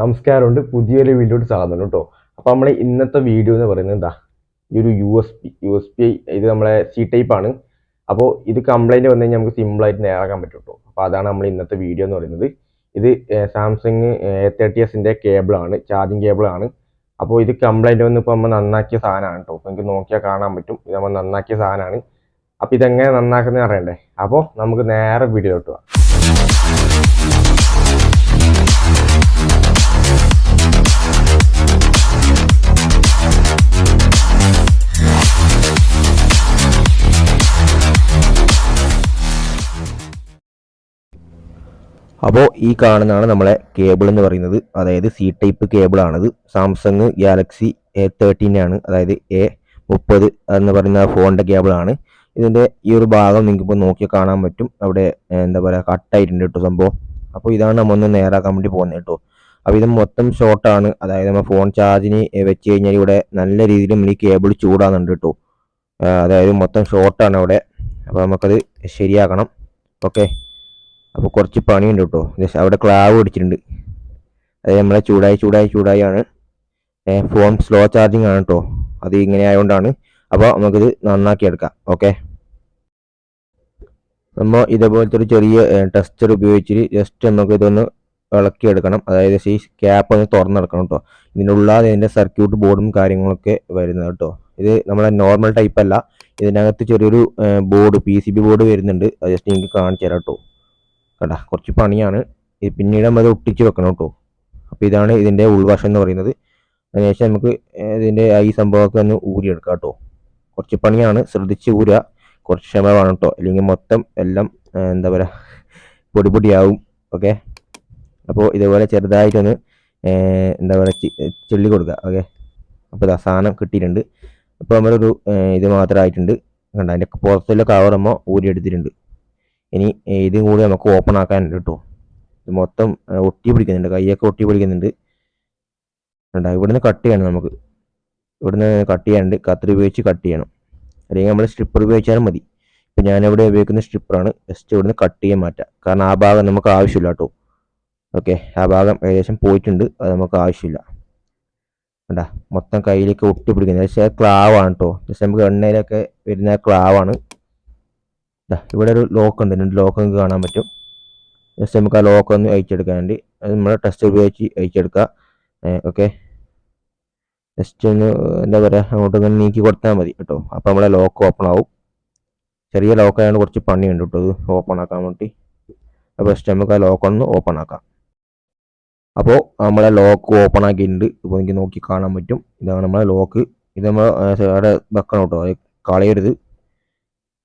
നമസ്കാരമുണ്ട്. പുതിയൊരു വീഡിയോട്ട് സ്വാഗതം കേട്ടോ. അപ്പോൾ നമ്മൾ ഇന്നത്തെ വീഡിയോ എന്ന് പറയുന്നത് എന്താ? ഈ ഒരു U S P U S P ഇത് നമ്മളെ സി ടൈപ്പ് ആണ്. അപ്പോൾ ഇത് കംപ്ലൈന്റ് വന്നു കഴിഞ്ഞാൽ നമുക്ക് സിമ്പിളായിട്ട് നേരാക്കാൻ പറ്റും കേട്ടോ. അപ്പോൾ അതാണ് നമ്മൾ ഇന്നത്തെ വീഡിയോ എന്ന് പറയുന്നത്. ഇത് സാംസങ് എ തേർട്ടി എസിന്റെ കേബിളാണ് ചാർജിങ് കേബിളാണ് അപ്പോൾ ഇത് കംപ്ലൈന്റ് വന്ന് ഇപ്പോൾ നമ്മൾ നന്നാക്കിയ സാധനമാണ് കേട്ടോ. അപ്പോൾ നിങ്ങൾക്ക് നോക്കിയാൽ കാണാൻ പറ്റും. ഇത് നമ്മൾ നന്നാക്കിയ സാധനമാണ്. അപ്പോൾ ഇതെങ്ങനെ നന്നാക്കുന്നത് അറിയണ്ടേ? അപ്പോൾ നമുക്ക് നേരെ വീഡിയോ പോകാം. അപ്പോൾ ഈ കാണുന്നതാണ് നമ്മളെ കേബിൾ എന്ന് പറയുന്നത്. അതായത് സി ടൈപ്പ് കേബിളാണിത് സാംസങ് ഗാലക്സി എ തേർട്ടീന്റെ ആണ് അതായത് എ മുപ്പത് എന്ന് പറയുന്ന ഫോണിന്റെ കേബിളാണ് ഇതിന്റെ ഈ ഒരു ഭാഗം നിങ്ങൾക്ക് ഇപ്പോൾ നോക്കിയാൽ കാണാൻ പറ്റും. അവിടെ എന്താ പറയുക കട്ടായിട്ടുണ്ട് കേട്ടോ സംഭവം. അപ്പോൾ ഇതാണ് നമ്മൾ ഒന്ന് നേരാക്കാൻ വേണ്ടി പോകുന്നത് കേട്ടോ അപ്പോൾ ഇത് മൊത്തം ഷോർട്ടാണ് അതായത് നമ്മൾ ഫോൺ ചാർജിന് വെച്ച് കഴിഞ്ഞാൽ ഇവിടെ നല്ല രീതിയിൽ നമ്മൾ ഈ കേബിൾ ചൂടാകുന്നുണ്ട് കേട്ടോ അതായത് മൊത്തം ഷോർട്ടാണ് അവിടെ. അപ്പോൾ നമുക്കത് ശരിയാക്കണം. ഓക്കെ. അപ്പോൾ കുറച്ച് പണിയുണ്ട് കേട്ടോ. ജസ്റ്റ് അവിടെ ക്ലാവ് പിടിച്ചിട്ടുണ്ട്. അത് നമ്മളെ ചൂടായി ചൂടായി ചൂടായാണ് ഫോൺ സ്ലോ ചാർജിങ് ആണ് കേട്ടോ. അത് ഇങ്ങനെ ആയതുകൊണ്ടാണ് അപ്പോൾ നമുക്കിത് നന്നാക്കി എടുക്കാം. ഓക്കെ നമ്മൾ ഇതേപോലത്തെ ഒരു ചെറിയ ടെസ്റ്റർ ഉപയോഗിച്ചിട്ട് ജസ്റ്റ് നമുക്ക് ഇതൊന്ന് ഇളക്കിയെടുക്കണം അതായത് ഈ ക്യാപ്പ് ഒന്ന് തുറന്നെടുക്കണം കേട്ടോ. ഇതിനുള്ളാതെ ഇതിന്റെ സർക്യൂട്ട് ബോർഡും കാര്യങ്ങളൊക്കെ വരുന്നത് കേട്ടോ. ഇത് നമ്മളെ നോർമൽ ടൈപ്പ് അല്ല. ഇതിനകത്ത് ചെറിയൊരു ബോർഡ് പി ബോർഡ് വരുന്നുണ്ട്. അത് ജസ്റ്റ് നിങ്ങൾക്ക് കാണിച്ചു തരാം കേട്ടോ. കണ്ട കുറച്ച് പണിയാണ്. ഇത് പിന്നീട് നമ്മൾ ഒട്ടിച്ച് വെക്കണം കേട്ടോ. അപ്പോൾ ഇതാണ് ഇതിന്റെ ഉൾവശം എന്ന് പറയുന്നത്. അതിനുശേഷം നമുക്ക് ഇതിന്റെ ഈ സംഭവമൊക്കെ ഒന്ന് ഊരിയെടുക്കാം കേട്ടോ. കുറച്ച് പണിയാണ് ശ്രദ്ധിച്ച് ഊരുക. കുറച്ച് ക്ഷമ വേണം കേട്ടോ. അല്ലെങ്കിൽ മൊത്തം എല്ലാം എന്താ പറയുക പൊടി പൊടിയാവും ഓക്കെ? അപ്പോൾ ഇതേപോലെ ചെറുതായിട്ടൊന്ന് എന്താ പറയുക ചെള്ളി കൊടുക്കുക. ഓക്കെ? അപ്പോൾ ഇതാ സാധനം കിട്ടിയിട്ടുണ്ട്. അപ്പോൾ നമ്മളൊരു ഇത് മാത്രമായിട്ടുണ്ട്. കണ്ട അതിന്റെ പുറത്തുള്ള കവറുമ്പോൾ ഊരിയെടുത്തിട്ടുണ്ട്. ഇനി ഇതും കൂടി നമുക്ക് ഓപ്പൺ ആക്കാനുണ്ട് കേട്ടോ. ഇത് മൊത്തം ഒട്ടി പിടിക്കുന്നുണ്ട്. കൈയൊക്കെ ഒട്ടി പിടിക്കുന്നുണ്ട്. കണ്ടോ? ഇവിടുന്ന് കട്ട് ചെയ്യണം നമുക്ക്. ഇവിടുന്ന് കട്ട് ചെയ്യാനുണ്ട് കത്രി ഉപയോഗിച്ച് കട്ട് ചെയ്യണം. അല്ലെങ്കിൽ നമ്മൾ സ്ട്രിപ്പർ ഉപയോഗിച്ചാലും മതി. ഇപ്പം ഞാനിവിടെ ഉപയോഗിക്കുന്ന സ്ട്രിപ്പറാണ് ജസ്റ്റ് ഇവിടുന്ന് കട്ട് ചെയ്യാൻ മാറ്റാം. കാരണം ആ ഭാഗം നമുക്ക് ആവശ്യമില്ല കേട്ടോ. ഓക്കെ ആ ഭാഗം ഏകദേശം പോയിട്ടുണ്ട്. അത് നമുക്ക് ആവശ്യമില്ല. കണ്ടാ? മൊത്തം കയ്യിലേക്ക് ഒട്ടി പിടിക്കുന്നത് പക്ഷേ ക്ലാവാണ് കേട്ടോ. ജസ്റ്റ് നമുക്ക് എണ്ണയിലൊക്കെ വരുന്ന ക്ലാവാണ് ഇവിടെ ഒരു ലോക്ക് ഉണ്ട്. രണ്ട് ലോക്ക് നിങ്ങൾക്ക് കാണാൻ പറ്റും. ജസ്റ്റ് നമുക്ക് ആ ലോക്ക് ഒന്ന് അയച്ചെടുക്കാൻ വേണ്ടി. അത് നമ്മൾ ടെസ്റ്റ് ഉപയോഗിച്ച് അയച്ചെടുക്കുക ഓക്കെ ജസ്റ്റ് ഒന്ന് എന്താ പറയുക അങ്ങോട്ട് ഇങ്ങനെ നീക്കി കൊടുത്താൽ മതി കേട്ടോ. അപ്പോൾ നമ്മളെ ലോക്ക് ഓപ്പൺ ആവും. ചെറിയ ലോക്കായതുകൊണ്ട് കുറച്ച് പണിയുണ്ട് കേട്ടോ. ഇത് ഓപ്പൺ ആക്കാൻ വേണ്ടി. അപ്പോൾ ജസ്റ്റ് നമുക്ക് ആ ലോക്ക് ഒന്ന് ഓപ്പൺ ആക്കാം. അപ്പോൾ നമ്മളെ ലോക്ക് ഓപ്പൺ ആക്കിയിട്ടുണ്ട്. ഇപ്പോൾ എനിക്ക് നോക്കി കാണാൻ പറ്റും. ഇതാണ് നമ്മളെ ലോക്ക് ഇത് നമ്മൾ അവിടെ വെക്കണം കേട്ടോ. കളയരുത്.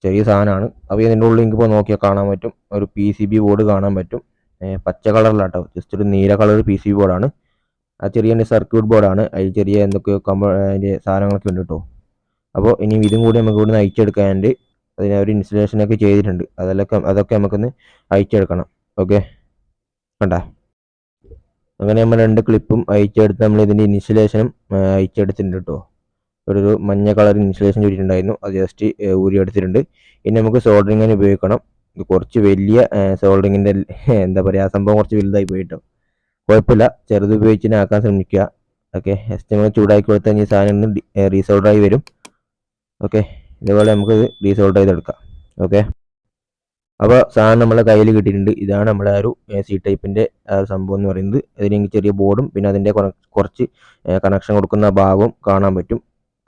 ചെറിയ സാധനമാണ്. അപ്പോൾ ഇതിന്റെ ഉള്ളിൽ ഇപ്പോൾ നോക്കിയാൽ കാണാൻ പറ്റും. ഒരു പി സി ബി ബോർഡ് കാണാൻ പറ്റും. പച്ച കളറിലാട്ടോ. ജസ്റ്റ് ഒരു നീല കളർ പി സി ബി ബോർഡാണ് ആ ചെറിയ സർക്യൂട്ട് ബോർഡാണ് അതിൽ ചെറിയ എന്തൊക്കെയോ കമ്പ അതിന്റെ സാധനങ്ങളൊക്കെ ഉണ്ട് കേട്ടോ അപ്പോൾ ഇനി ഇതും കൂടി നമുക്ക് ഇവിടുന്ന് അയച്ചെടുക്കാനുണ്ട്. അതിന് ഒരു ഇൻസ്റ്റലേഷനൊക്കെ ചെയ്തിട്ടുണ്ട്. അതെല്ലാം അതൊക്കെ നമുക്കൊന്ന് അയച്ചെടുക്കണം. ഓക്കെ കണ്ട? അങ്ങനെ നമ്മൾ രണ്ട് ക്ലിപ്പും അയച്ചെടുത്ത് നമ്മൾ ഇതിന്റെ ഇൻസ്റ്റലേഷനും അയച്ചെടുത്തിട്ടുണ്ട് കേട്ടോ ഒരു ഒരു മഞ്ഞ കളർ ഇൻസുലേഷൻ ചെയ്തിട്ടുണ്ടായിരുന്നു അത് ജസ്റ്റ് ഊരിയെടുത്തിട്ടുണ്ട് ഇനി നമുക്ക് സോൾഡറിങ്ങിന് ഉപയോഗിക്കണം. ഇത് കുറച്ച് വലിയ സോൾഡറിങ്ങിന്റെ എന്താ പറയുക സംഭവം കുറച്ച് വലുതായി പോയിട്ടോ. കുഴപ്പമില്ല. ചെറുത് ഉപയോഗിച്ച് ആക്കാൻ ശ്രമിക്കുക. ഓക്കെ ജസ്റ്റ് നമ്മൾ ചൂടാക്കി കൊടുത്താൽ ഈ സാധനം റീസോൾഡറായി വരും. ഓക്കെ ഇതേപോലെ നമുക്ക് റീസോൾഡർ ചെയ്തെടുക്കാം. ഓക്കെ. അപ്പോൾ സാധനം നമ്മളെ കയ്യിൽ കിട്ടിയിട്ടുണ്ട്. ഇതാണ് നമ്മളെ ആ ഒരു സി ടൈപ്പിന്റെ സംഭവം എന്ന് പറയുന്നത്. അതിന് ചെറിയ ബോർഡും പിന്നെ അതിന്റെ കുറച്ച് കണക്ഷൻ കൊടുക്കുന്ന ഭാഗവും കാണാൻ പറ്റും.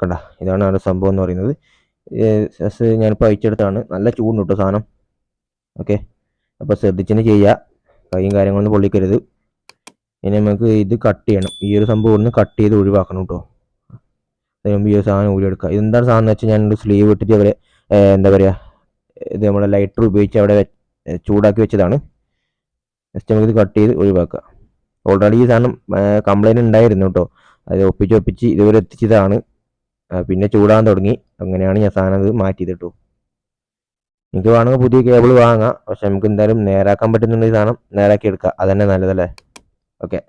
കണ്ട ഇതാണ് ആ സംഭവം എന്ന് പറയുന്നത്. ജസ്റ്റ് ഞാനിപ്പോൾ അയച്ചെടുത്താണ് നല്ല ചൂടുണ്ട് കേട്ടോ സാധനം. ഓക്കെ. അപ്പോൾ ശ്രദ്ധിച്ചിന് ചെയ്യുക കൈയും കാര്യങ്ങളൊന്നും പൊള്ളിക്കരുത്. ഇനി നമുക്ക് ഇത് കട്ട് ചെയ്യണം. ഈ ഒരു സംഭവം ഒന്ന് കട്ട് ചെയ്ത് ഒഴിവാക്കണം കേട്ടോ അതിനുമ്പ് ഈ ഒരു സാധനം ഊരിയെടുക്കുക ഇതെന്താണ് സാധനം വെച്ചാൽ ഞാൻ സ്ലീവ് ഇട്ടിട്ട് അവരെ എന്താ പറയുക ഇത് നമ്മളെ ലൈറ്റർ ഉപയോഗിച്ച് അവിടെ ചൂടാക്കി വെച്ചതാണ്. ജസ്റ്റ് നമുക്ക് ഇത് കട്ട് ചെയ്ത് ഒഴിവാക്കുക ഓൾറെഡി ഈ സാധനം കംപ്ലൈന്റ് ഉണ്ടായിരുന്നു കേട്ടോ അത് ഒപ്പിച്ച് ഒപ്പിച്ച് ഇതുവരെ എത്തിച്ചതാണ്. പിന്നെ ചൂടാൻ തുടങ്ങി. അങ്ങനെയാണ് ഞാൻ സാധനം അത് മാറ്റിയതിട്ടു എനിക്ക് വേണമെങ്കിൽ പുതിയ കേബിൾ വാങ്ങാം. പക്ഷെ നമുക്ക് എന്തായാലും നേരാക്കാൻ പറ്റുന്നുണ്ട് ഈ സാധനം. നേരാക്കി എടുക്കുക അതന്നെ നല്ലതല്ലേ? ഓക്കെ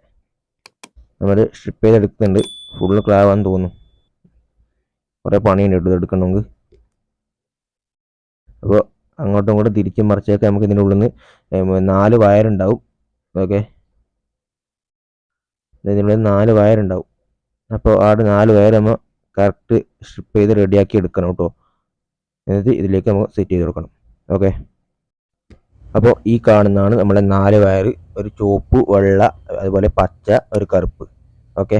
നമ്മൾ സ്ട്രിപ്പ് ചെയ്തെടുക്കുന്നുണ്ട്. ഫുള്ള് ക്ലാവാന്ന് തോന്നുന്നു. കുറേ പണിയുണ്ട് കേട്ടോ എടുക്കണമെങ്കിൽ. അപ്പോൾ അങ്ങോട്ടും ഇങ്ങോട്ടും തിരിച്ചും മറിച്ചൊക്കെ നമുക്ക് ഇതിന്റെ ഉള്ളിൽ നിന്ന് നാല് വയറുണ്ടാവും ഓക്കെ ഇതിന്റെ ഇതിനുള്ളിൽ നാല് വയറുണ്ടാവും അപ്പോൾ ആ നാല് വയർ നമ്മൾ കറക്റ്റ് സ്ട്രിപ്പ് ചെയ്ത് റെഡിയാക്കി എടുക്കണം കേട്ടോ എന്നിട്ട് ഇതിലേക്ക് നമുക്ക് സെറ്റ് ചെയ്ത് കൊടുക്കണം. ഓക്കെ അപ്പോൾ ഈ കാണുന്നതാണ് നമ്മുടെ നാല് വയർ ഒരു ചുവപ്പ് വെള്ള അതുപോലെ പച്ച ഒരു കറുപ്പ്. ഓക്കെ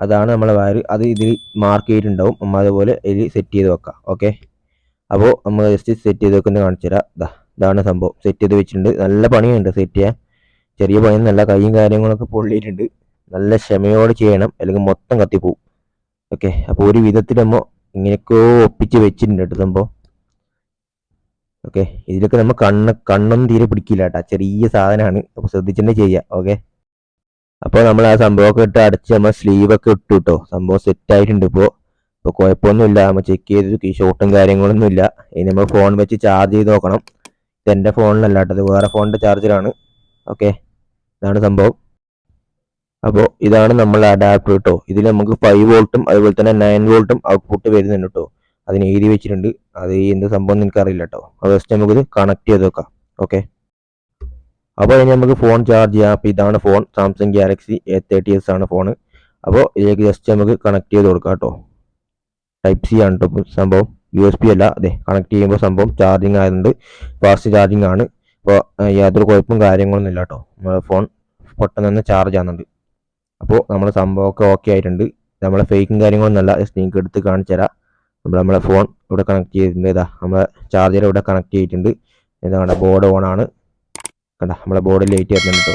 അതാണ് നമ്മളെ വയർ അത് ഇതിൽ മാർക്ക് ചെയ്തിട്ടുണ്ടാവും. നമ്മൾ അതുപോലെ ഇതിൽ സെറ്റ് ചെയ്ത് വെക്കാം. ഓക്കെ അപ്പോൾ നമ്മൾ ജസ്റ്റ് സെറ്റ് ചെയ്ത് വെക്കുന്നത് കാണിച്ചു തരാം. ഇതാ ഇതാണ് സംഭവം. സെറ്റ് ചെയ്ത് വെച്ചിട്ടുണ്ട്. നല്ല പണിയുണ്ട് സെറ്റ് ചെയ്യാൻ. ചെറിയ പണിയൊന്നല്ല കൈയും കാര്യങ്ങളൊക്കെ പൊള്ളിയിട്ടുണ്ട്. നല്ല ക്ഷമയോടെ ചെയ്യണം. അല്ലെങ്കിൽ മൊത്തം കത്തിപ്പോവും. ഓക്കെ അപ്പോൾ ഒരു വിധത്തിൽ ഇങ്ങനെയൊക്കെ ഒപ്പിച്ച് വെച്ചിട്ടുണ്ട് കേട്ടോ സംഭവം. ഓക്കെ ഇതിലൊക്കെ നമ്മൾ കണ്ണ് കണ്ണൊന്നും തീരെ പിടിക്കില്ല കേട്ടോ. ചെറിയ സാധനമാണ്. അപ്പോൾ ശ്രദ്ധിച്ചെന്നെ ചെയ്യുക ഓക്കെ. അപ്പോൾ നമ്മൾ ആ സംഭവമൊക്കെ ഇട്ട് അടച്ച് നമ്മൾ സ്ലീവൊക്കെ ഇട്ടു കേട്ടോ. സംഭവം സെറ്റ് ആയിട്ടുണ്ട് ഇപ്പോൾ ഇപ്പോൾ കുഴപ്പമൊന്നുമില്ല. നമ്മൾ ചെക്ക് ചെയ്ത് ഷോട്ടും കാര്യങ്ങളൊന്നും ഇല്ല ഇനി നമ്മൾ ഫോൺ വെച്ച് ചാർജ് ചെയ്ത് നോക്കണം. ഇത് എന്റെ ഫോണിലല്ല കേട്ടോ. ഇത് വേറെ ഫോണിന്റെ ചാർജറാണ് ഓക്കെ ഇതാണ് സംഭവം. അപ്പോൾ ഇതാണ് നമ്മൾ അഡാപ്റ്റർ കേട്ടോ ഇതിൽ നമുക്ക് ഫൈവ് വോൾട്ടും അതുപോലെ തന്നെ നയൻ വോൾട്ടും ഔട്ട്പുട്ട് വരുന്നുണ്ട് കേട്ടോ അതിന് എഴുതി വെച്ചിട്ടുണ്ട്. അത് എന്ത് സംഭവം എനിക്ക് അറിയില്ല കേട്ടോ അത് ജസ്റ്റ് നമുക്കിത് കണക്ട് ചെയ്ത് നോക്കാം. ഓക്കെ അപ്പോൾ ഇനി നമുക്ക് ഫോൺ ചാർജ് ചെയ്യാം. അപ്പോൾ ഇതാണ് phone Samsung Galaxy A thirty S ആണ് ഫോൺ അപ്പോൾ ഇതിലേക്ക് ജസ്റ്റ് നമുക്ക് കണക്ട് ചെയ്ത് കൊടുക്കാം കേട്ടോ ടൈപ്പ് സി ആണ് കേട്ടോ സംഭവം. യു എസ് പി അല്ല. അതെ കണക്ട് ചെയ്യുമ്പോൾ സംഭവം ചാർജിങ് ആയതുകൊണ്ട് ഫാസ്റ്റ് ചാർജിങ് ആണ്. അപ്പോൾ യാതൊരു കുഴപ്പവും കാര്യങ്ങളൊന്നും ഇല്ല കേട്ടോ നമ്മുടെ ഫോൺ പെട്ടെന്ന് തന്നെ ചാർജ് ആകുന്നുണ്ട് അപ്പോൾ നമ്മുടെ സംഭവമൊക്കെ ഓക്കെ ആയിട്ടുണ്ട്. നമ്മളെ ഫേക്കും കാര്യങ്ങളൊന്നുമല്ല ജസ്റ്റ് നിങ്ങൾക്ക് എടുത്ത് കാണിച്ചു തരാം. നമ്മൾ നമ്മളെ ഫോൺ ഇവിടെ കണക്ട് ചെയ്തിട്ടുണ്ട്. ഇതാ നമ്മളെ ചാർജർ ഇവിടെ കണക്ട് ചെയ്തിട്ടുണ്ട്. എന്താ കണ്ട ബോർഡ് ഓൺ ആണ്. കണ്ട നമ്മളെ ബോർഡ് ലൈറ്റ് വരുന്നുണ്ട് കേട്ടോ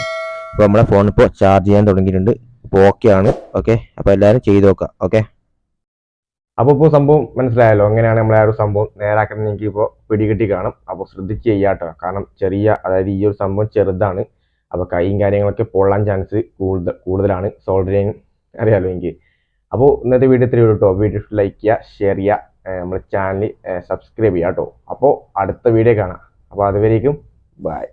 അപ്പോൾ നമ്മളെ ഫോൺ ഇപ്പോൾ ചാർജ് ചെയ്യാൻ തുടങ്ങിയിട്ടുണ്ട്. അപ്പോൾ ഓക്കെ ആണ്. ഓക്കെ അപ്പോൾ എല്ലാവരും ചെയ്ത് നോക്കാം ഓക്കെ അപ്പോൾ ഇപ്പോൾ സംഭവം മനസ്സിലായല്ലോ. എങ്ങനെയാണ് നമ്മളെ ആ ഒരു സംഭവം നേരാക്കുന്നത് എനിക്ക് ഇപ്പോൾ പിടികിട്ടി കാണും. അപ്പോൾ ശ്രദ്ധിച്ച് ചെയ്യാട്ടോ. കാരണം ചെറിയ അതായത് ഈ ഒരു സംഭവം ചെറുതാണ്. അപ്പോൾ കൈയും കാര്യങ്ങളൊക്കെ പൊള്ളാൻ ചാൻസ് കൂടുതൽ കൂടുതലാണ്. സോൾഡറിങ് അറിയാമല്ലോ എനിക്ക്. അപ്പോൾ ഇന്നത്തെ വീഡിയോ ഇത്രയേ കേട്ടോ വീഡിയോ ലൈക്ക് ചെയ്യുക ഷെയർ ചെയ്യുക നമ്മുടെ ചാനൽ സബ്സ്ക്രൈബ് ചെയ്യുക കേട്ടോ അപ്പോൾ അടുത്ത വീഡിയോ കാണാം. അപ്പോൾ അതുവരേക്കും ബൈ